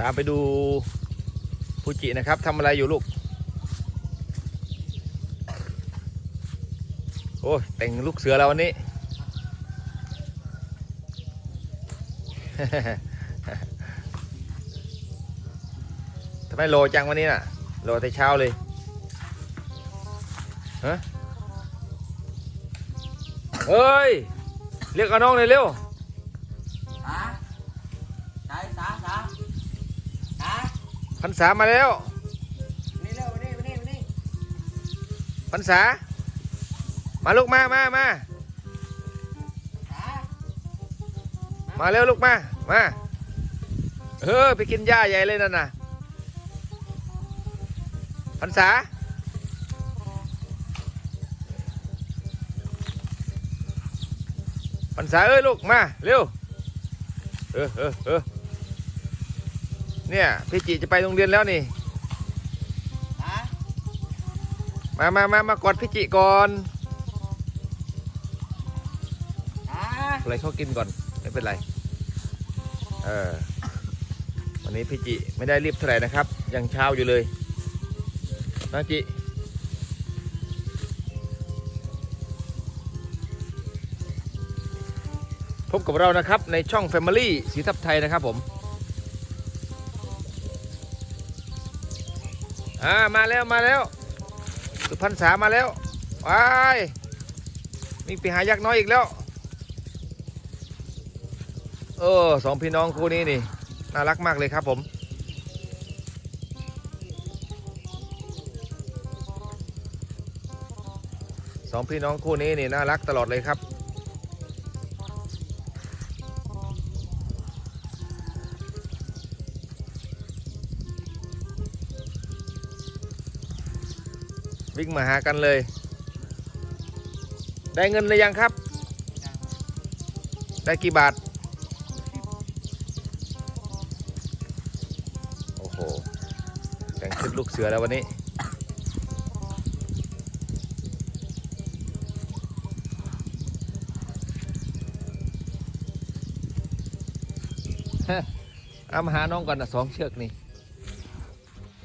ตามไปดูฟูจินะครับทำอะไรอยู่ลูก โอ้ยแต่งลูกเสือแล้ววันนี้ ทำไมโลจังวันนี้น่ะ โลแต่เช้าเลยฮะเฮ้ย เรียกอาน้องเลยเร็ว พันษามาแล้วนี่เร็วมานี่มานี่นี่พันษา มาลูกมามามามาเร็วลูกมา มาเออไปกินหญ้าใหญ่เลยนั่นน่ะพันษาพันษาเอ้ยลูกมาเร็วเออเออเออ เนี่ยพี่จิจะไปโรงเรียนแล้วนี่สามามามามากอดพี่จิก่อนสาอะไรเขากินก่อนไม่เป็นไร เออ วันนี้พี่จิไม่ได้รีบเท่าไหร่นะครับ ยังเช้าอยู่เลยนะจิพบกับเรานะครับในช่อง Family สีทับไทยนะครับผม อ่ามาแล้วมาแล้ว สุพรรณษามาแล้วว้ายมีปีหายักษ์น้อยอีกแล้ว เออสองพี่น้องคู่นี้นี่น่ารักมากเลยครับผม สองพี่น้องคู่นี้นี่น่ารักตลอดเลยครับ วิ่งมาหากันเลย ได้เงินหรือยังครับ ได้กี่บาท โอ้โห แต่งชุดลูกเสือแล้ววันนี้ เอามาหาน้องก่อนนะสองเชือกนี่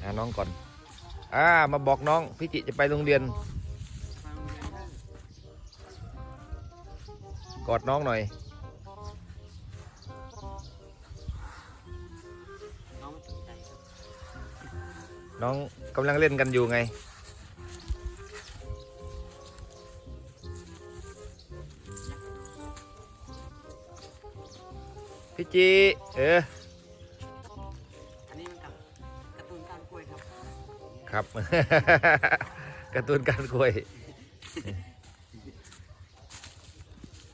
หาน้องก่อน อ่า มาบอกน้องพี่จิจะไปโรงเรียน กอดน้องหน่อย น้องกำลังเล่นกันอยู่ไง พี่จีเออ ครับการ์ตูนการกล้วย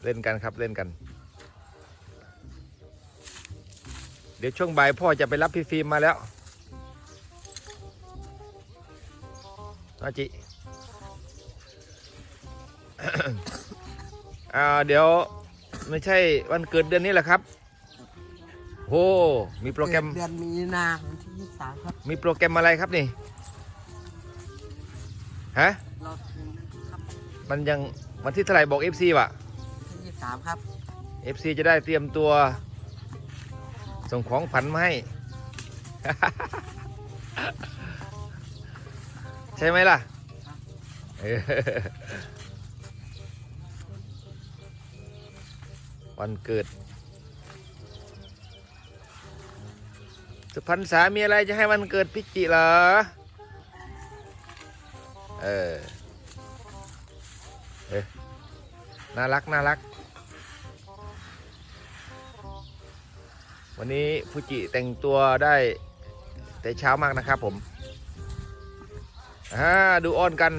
เล่นกันครับเล่นกัน เดี๋ยวช่วงบ่ายพ่อจะไปรับพี่ฟิล์มมาแล้วนาจิอ่าเดี๋ยวไม่ใช่วันเกิดเดือนนี้แหละครับโอ้มีโปรแกรมเดือนมีนาวันที่ยี่สิบสามครับ มีโปรแกรมอะไรครับนี่ ฮะ รอถึงครับมันยังวันที่เท่าไหร่บอก FC ว่ะที่ยี่สิบสามครับ FC จะได้เตรียมตัว ส่งของฝันมาให้ ใช่ไหมล่ะเออวันเกิด สุพรรณษามีอะไรจะให้วันเกิดพิจิเหรอเออเออน่ารักน่ารัก วันนี้ฟูจิแต่งตัวได้แต่เช้ามากนะครับผมอ่าดูอ้อนกัน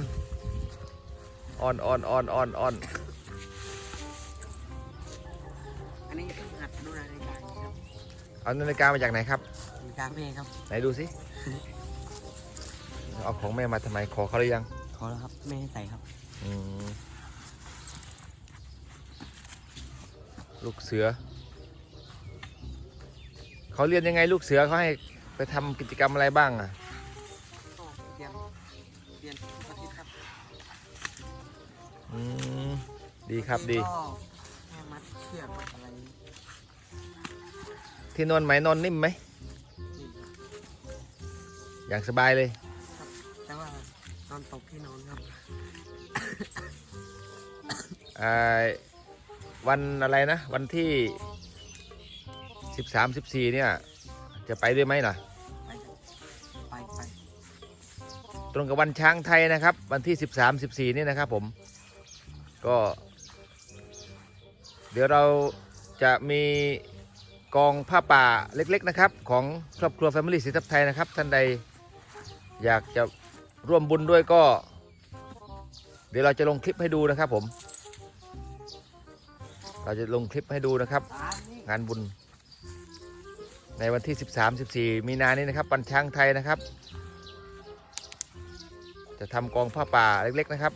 อ้อนอ้อนอ้อนอ้อนอ้อนอันนี้เพิ่งหัดดูนาฬิกาครับเอานาฬิกามาจากไหนครับนาฬิกาแม่ครับ ไหนดูสิ เอาของแม่มาทำไมขอเขาหรือยังข อแล้วครับแม่ให้ใส่ครับ อืมลูกเสือ เขาเรียนยังไงลูกเสือเขาให้ไปทำกิจกรรมอะไรบ้างอะ ก็เตรียมเรียนทุกอาทิตย์ครับอืมดีครับดี ก็แค่มัดเชือกมัดอะไรที่นอนไหมนอนนิ่มไหมนี่อย่างสบายเลยแต่ว่า นอนตกที่นอนครับอ่าวันอะไรนะ วันที่สิบสามสิบสี่เนี่ย จะไปด้วยไหมล่ะ ไปไปไปตรงกับวันช้างไทยนะครับ วันที่13 14นี่นะครับผม ก็ เดี๋ยวเราจะมีกองผ้าป่าเล็ก ๆ นะครับ ของครอบครัว Family สีทับไทยนะครับ ท่านใดอยากจะ ร่วมบุญด้วยก็ เดี๋ยวเราจะลงคลิปให้ดูนะครับผม เราจะลงคลิปให้ดูนะครับสามนี่งานบุญ ในวันที่ 13 14 มีนานี้นะครับวันช้างไทยนะครับ จะทำกองผ้าป่าเล็กๆนะครับ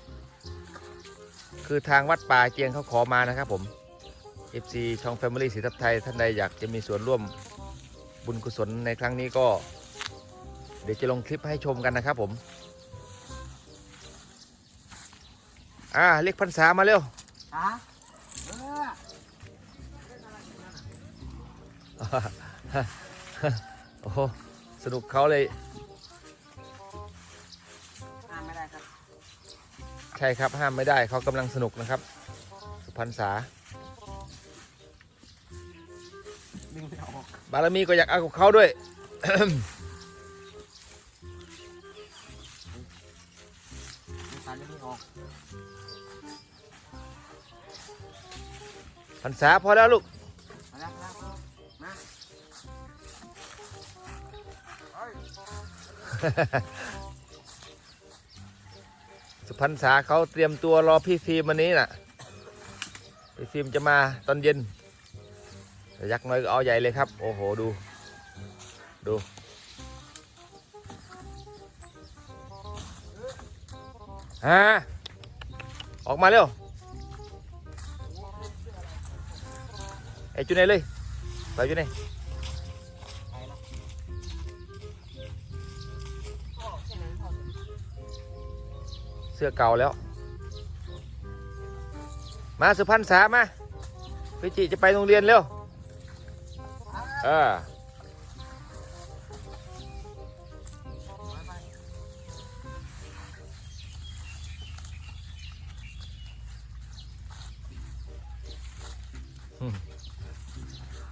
คือทางวัดป่าเจียงเขาขอมานะครับผม FC ช่อง Family สีทับไทยท่านใดอยากจะมีส่วนร่วมบุญกุศลในครั้งนี้ก็ เดี๋ยวจะลงคลิปให้ชมกันนะครับผม อ่าเรียกพรรษามาเร็วฮะเออโอ้โหสนุกเขาเลยห้ามไม่ได้ครับ ใช่ครับห้ามไม่ได้เขากำลังสนุกนะครับ สุพรรณษาดึงไม่ออกบารมีก็อยากเอากับเขาด้วย ดึงขาดึงไม่ออกพรรษาพอแล้วลูกมาแล้วมาแล้วมาเฮ้ยสุพรรณษาเขาเตรียมตัวรอพี่ฟิล์มวันนี้น่ะ พี่ฟิล์มจะมาตอนเย็นแต่ยักษ์น้อยก็เอาใหญ่เลยครับ โอ้โหดู ดู ฮะออกมาเร็วไอ้จุนไหนเลยไปจุนไหนไปแล้วพ่อเสื้อเก่าแล้ว มาสุพรรณษามาพี่จิจะไปโรงเรียนเร็ว เออ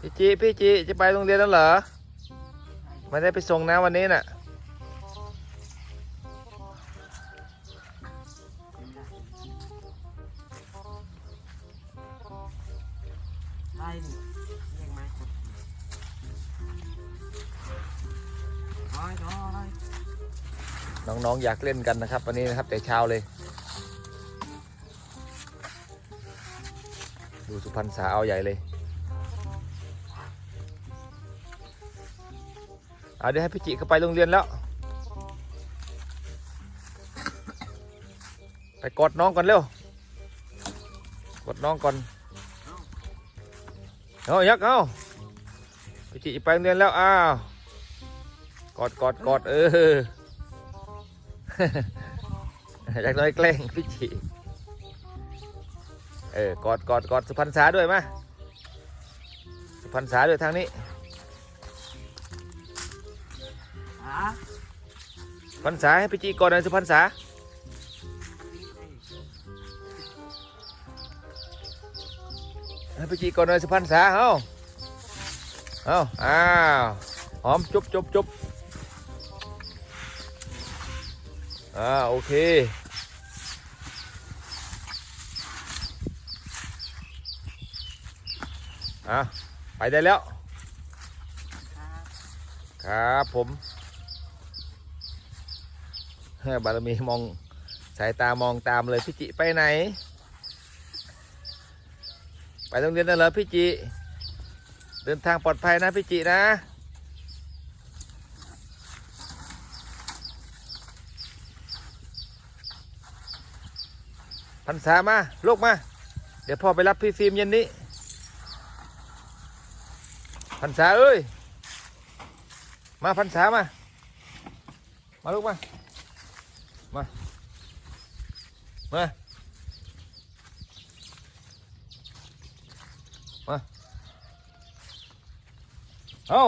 พี่จิพี่จิจะไปโรงเรียนแล้วเหรอไม่ได้ไปส่งนะวันนี้น่ะได้นี่เรียกไหมร้อยร้อยน้องๆอยากเล่นกันนะครับ วันนี้นะครับแต่เช้าเลย ดูสุพรรณษาเอาใหญ่เลย เอาเดี๋ยวให้พี่จิก็ไปโรงเรียนแล้ว ไปกอดน้องก่อนเร็ว กอดน้องก่อนเอายักเอาพี่จิไปโรงเรียนแล้ว อ้าว กอดกอดกอดเอออยากน้อยแกล้งพี่จิเออกอดกอดกอดสุพรรณษาด้วยมาสุพรรณษาด้วยทางนี้ พรรณษาให้พี่จิกอดหน่อยสุพรรณษาให้พี่จิกอดหน่อยสุพรรณษาเอาเอาอ้าวหอมจุบจุบจุบอ่าโอเคอะไปได้แล้ว ครับผม บารมีมองสายตามองตามเลยพี่จิไปไหน ไปโรงเรียนนั่นเหรอพี่จิเดินทางปลอดภัยนะพี่จินะพันษามาลูกมา เดี๋ยวพ่อไปรับพี่ฟิล์มเย็นนี้พันษาเอ้ย มาพันษามา มาลูกมา มา มา เอา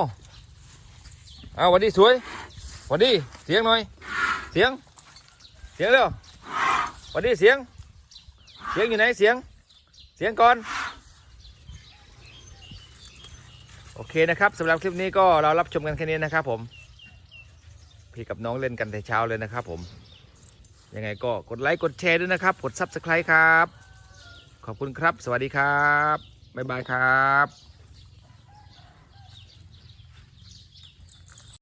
เอาวันนี้สวยวันดีเสียงหน่อย เสียง เสียงเร็ววันดีเสียง เสียงอยู่ไหนเสียง เสียงก่อน โอเคนะครับสำหรับคลิปนี้ก็เรารับชมกันแค่นี้นะครับผม พี่กับน้องเล่นกันแต่เช้าเลยนะครับผม ยังไงก็กดไลค์กดแชร์ด้วยนะครับ กด Subscribe ครับ ขอบคุณครับ สวัสดีครับ บ๊ายบายครับ